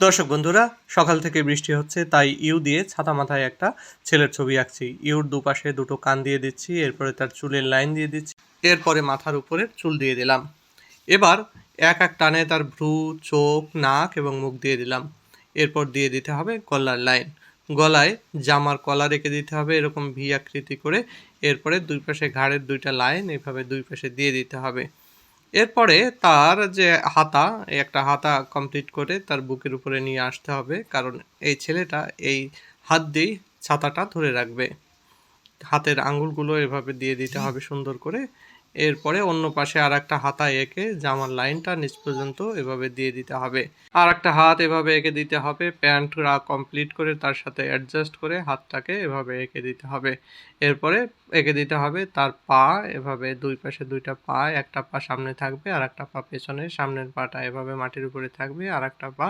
দর্শক বন্ধুরা, সকাল থেকে বৃষ্টি হচ্ছে, তাই ইউ দিয়ে ছাতা মাথায় একটা ছেলের ছবি আঁকছি। ইউর দুপাশে দুটো কান দিয়ে দিচ্ছি, এরপরে তার চুলের লাইন দিয়ে দিচ্ছি, এরপরে মাথার উপরে চুল দিয়ে দিলাম। এবার এক এক টানে তার ভ্রু, চোখ, নাক এবং মুখ দিয়ে দিলাম। এরপর দিয়ে দিতে হবে গলার লাইন। গলায় জামার কলা রেখে দিতে হবে, এরকম ভি আকৃতি করে। এরপরে দুই পাশে ঘাড়ের দুইটা লাইন, এভাবে দুই পাশে দিয়ে দিতে হবে। এরপরে তার যে হাতা একটা হাতা কমপ্লিট করে তার বুকের উপরে নিয়ে আসতে হবে। কারণ এই ছেলেটা এই হাত দিয়েই ছাতাটা ধরে রাখবে। হাতের আঙুলগুলো এভাবে দিয়ে দিতে হবে সুন্দর করে। এরপরে অন্য পাশে আর একটা হাতা এঁকে জামার লাইনটা নিচ পর্যন্ত এভাবে দিয়ে দিতে হবে। আর একটা হাত এভাবে এঁকে দিতে হবে প্যান্টরা কমপ্লিট করে তার সাথে অ্যাডজাস্ট করে হাতটাকে এভাবে এঁকে দিতে হবে। এরপরে এঁকে দিতে হবে তার পা এভাবে দুই পাশে দুইটা পা, একটা পা সামনে থাকবে আর একটা পা পেছনে, সামনের পাটা এভাবে মাটির উপরে থাকবে আর একটা পা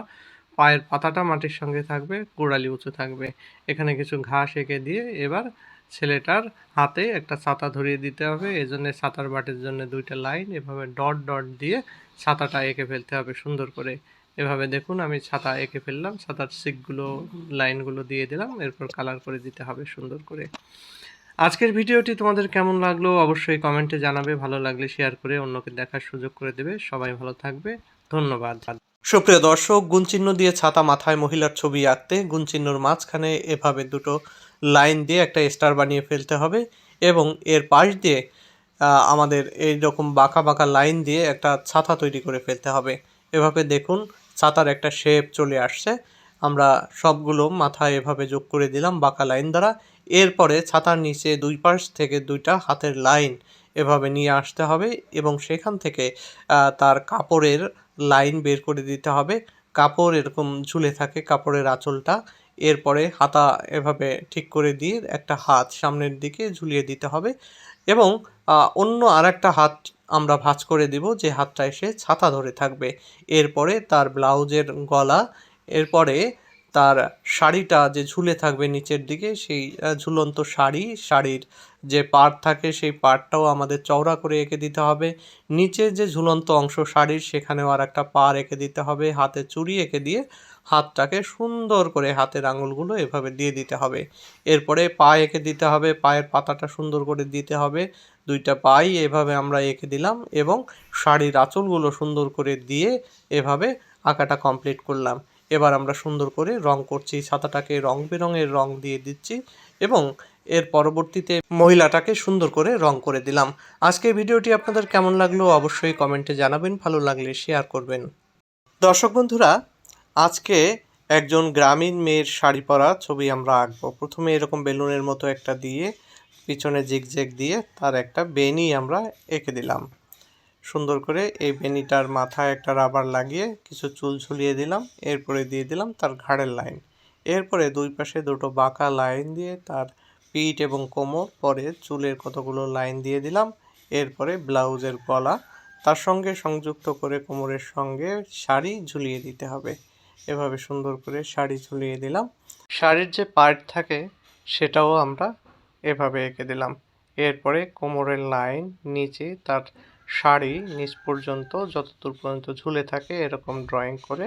পায়ের পাতাটা মাটির সঙ্গে থাকবে, গোড়ালি উঁচু থাকবে। এখানে কিছু ঘাস এঁকে দিয়ে এবার ছেলেটার হাতে একটা ছাতা ধরিয়ে দিতে হবে। এই জন্য ছাতার বাটের জন্য দুইটা লাইন, এভাবে ডট ডট দিয়ে ছাতাটা এঁকে ফেলতে হবে সুন্দর করে। এভাবে দেখুন, আমি ছাতা এঁকে ফেললাম, ছাতার সিকগুলো লাইনগুলো দিয়ে দিলাম, এরপর কালার করে দিতে হবে সুন্দর করে। আজকের ভিডিওটি তোমাদের কেমন লাগল অবশ্যই কমেন্টে জানাবে, ভালো লাগলে শেয়ার করে অন্যকে দেখার সুযোগ করে দেবে। সবাই ভালো থাকবে, ধন্যবাদ। সুপ্রিয় দর্শক, গুণচিহ্ন দিয়ে ছাতা মাথায় মহিলার ছবি আঁকতে গুণচিহ্নর মাঝখানে এভাবে দুটো লাইন দিয়ে একটা স্টার বানিয়ে ফেলতে হবে এবং এর পাশ দিয়ে আমাদের এই রকম বাঁকা বাঁকা লাইন দিয়ে একটা ছাতা তৈরি করে ফেলতে হবে। এভাবে দেখুন, ছাতার একটা শেপ চলে আসছে। আমরা সবগুলো মাথায় এভাবে যোগ করে দিলাম বাঁকা লাইন দ্বারা। এরপরে ছাতার নিচে দুই পাশ থেকে দুইটা হাতের লাইন এভাবে নিয়ে আসতে হবে এবং সেখান থেকে তার কাপড়ের লাইন বের করে দিতে হবে। কাপড় এরকম ঝুলে থাকে কাপড়ের আঁচলটা। এরপরে হাতা এভাবে ঠিক করে দিয়ে একটা হাত সামনের দিকে ঝুলিয়ে দিতে হবে এবং অন্য আর একটা হাত আমরা ভাঁজ করে দিব যে হাতটা এসে ছাতা ধরে থাকবে। এরপরে তার ব্লাউজের গলা এরপরে তার শাড়িটা যে ঝুলে থাকবে নিচের দিকে, সেই ঝুলন্ত শাড়ি, শাড়ির যে পার্ট থাকে সেই পার্টটাও আমাদের চওড়া করে এঁকে দিতে হবে। নিচে যে ঝুলন্ত অংশ শাড়ির, সেখানেও আর একটা পা রেখে দিতে হবে। হাতে চুড়ি এঁকে দিয়ে হাতটাকে সুন্দর করে হাতের আঙুলগুলো এভাবে দিয়ে দিতে হবে। এরপরে পা এঁকে দিতে হবে, পায়ের পাতাটা সুন্দর করে দিতে হবে। দুইটা পাই এভাবে আমরা এঁকে দিলাম এবং শাড়ির আঁচলগুলো সুন্দর করে দিয়ে এভাবে আঁকাটা কমপ্লিট করলাম। এবার আমরা সুন্দর করে রং করছি, ছাতাটাকে রং বেরঙের রং দিয়ে দিচ্ছি এবং এর পরবর্তীতে মহিলাটাকে সুন্দর করে রং করে দিলাম। আজকে ভিডিওটি আপনাদের কেমন লাগল অবশ্যই কমেন্টে জানাবেন, ভালো লাগলে শেয়ার করবেন। দর্শক বন্ধুরা, আজকে একজন গ্রামীণ মেয়ের শাড়ি পরা ছবি আমরা আঁকবো। প্রথমে এরকম বেলুনের মতো একটা দিয়ে, পিছনে জিগজ্যাগ দিয়ে তার একটা বেনি আমরা এঁকে দিলাম। সুন্দর করে এই বেনিটার মাথায় একটা রাবার লাগিয়ে কিছু চুল ঝুলিয়ে দিলাম। এরপরে দিয়ে দিলাম তার ঘাড়ের লাইন। এরপরে দুই পাশে দুটো বাঁকা লাইন দিয়ে তার পিঠ এবং কোমর পরে চুলের কতগুলো লাইন দিয়ে দিলাম। এরপরে ব্লাউজের গলা, তার সঙ্গে সংযুক্ত করে কোমরের সঙ্গে শাড়ি ঝুলিয়ে দিতে হবে। এভাবে সুন্দর করে শাড়ি ঝুলিয়ে দিলাম। শাড়ির যে পার্ট থাকে সেটাও আমরা এভাবে এঁকে দিলাম। এরপরে কোমরের লাইন নিচে তার শাড়ি নিচ পর্যন্ত যতদূর পর্যন্ত ঝুলে থাকে এরকম ড্রয়িং করে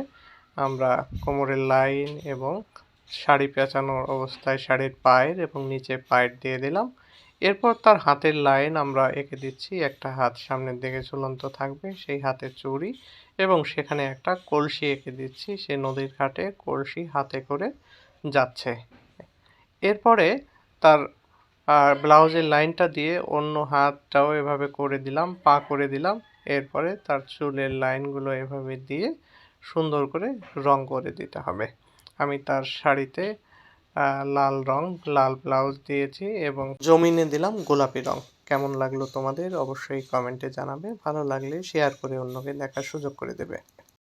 আমরা কোমরের লাইন এবং শাড়ি পেঁচানোর অবস্থায় শাড়ির পায়ের এবং নিচে পায়ের দিয়ে দিলাম। এরপর তার হাতের লাইন আমরা এঁকে দিচ্ছি, একটা হাত সামনের দিকে ঝুলন্ত থাকবে, সেই হাতে চুড়ি এবং সেখানে একটা কলসি এঁকে দিচ্ছি, সে নদীর ঘাটে কলসি হাতে করে যাচ্ছে। এরপরে তার আর ব্লাউজের লাইনটা দিয়ে অন্য হাতটাও এভাবে করে দিলাম, পা করে দিলাম। এরপরে তার চুলের লাইনগুলো এভাবে দিয়ে সুন্দর করে রং করে দিতে হবে। আমি তার শাড়িতে লাল রং, লাল ব্লাউজ দিয়েছি এবং জমিনে দিলাম গোলাপি রং। কেমন লাগল তোমাদের? অবশ্যই কমেন্টে জানাবে। ভালো লাগলে শেয়ার করে অন্যকে দেখার সুযোগ করে দেবে।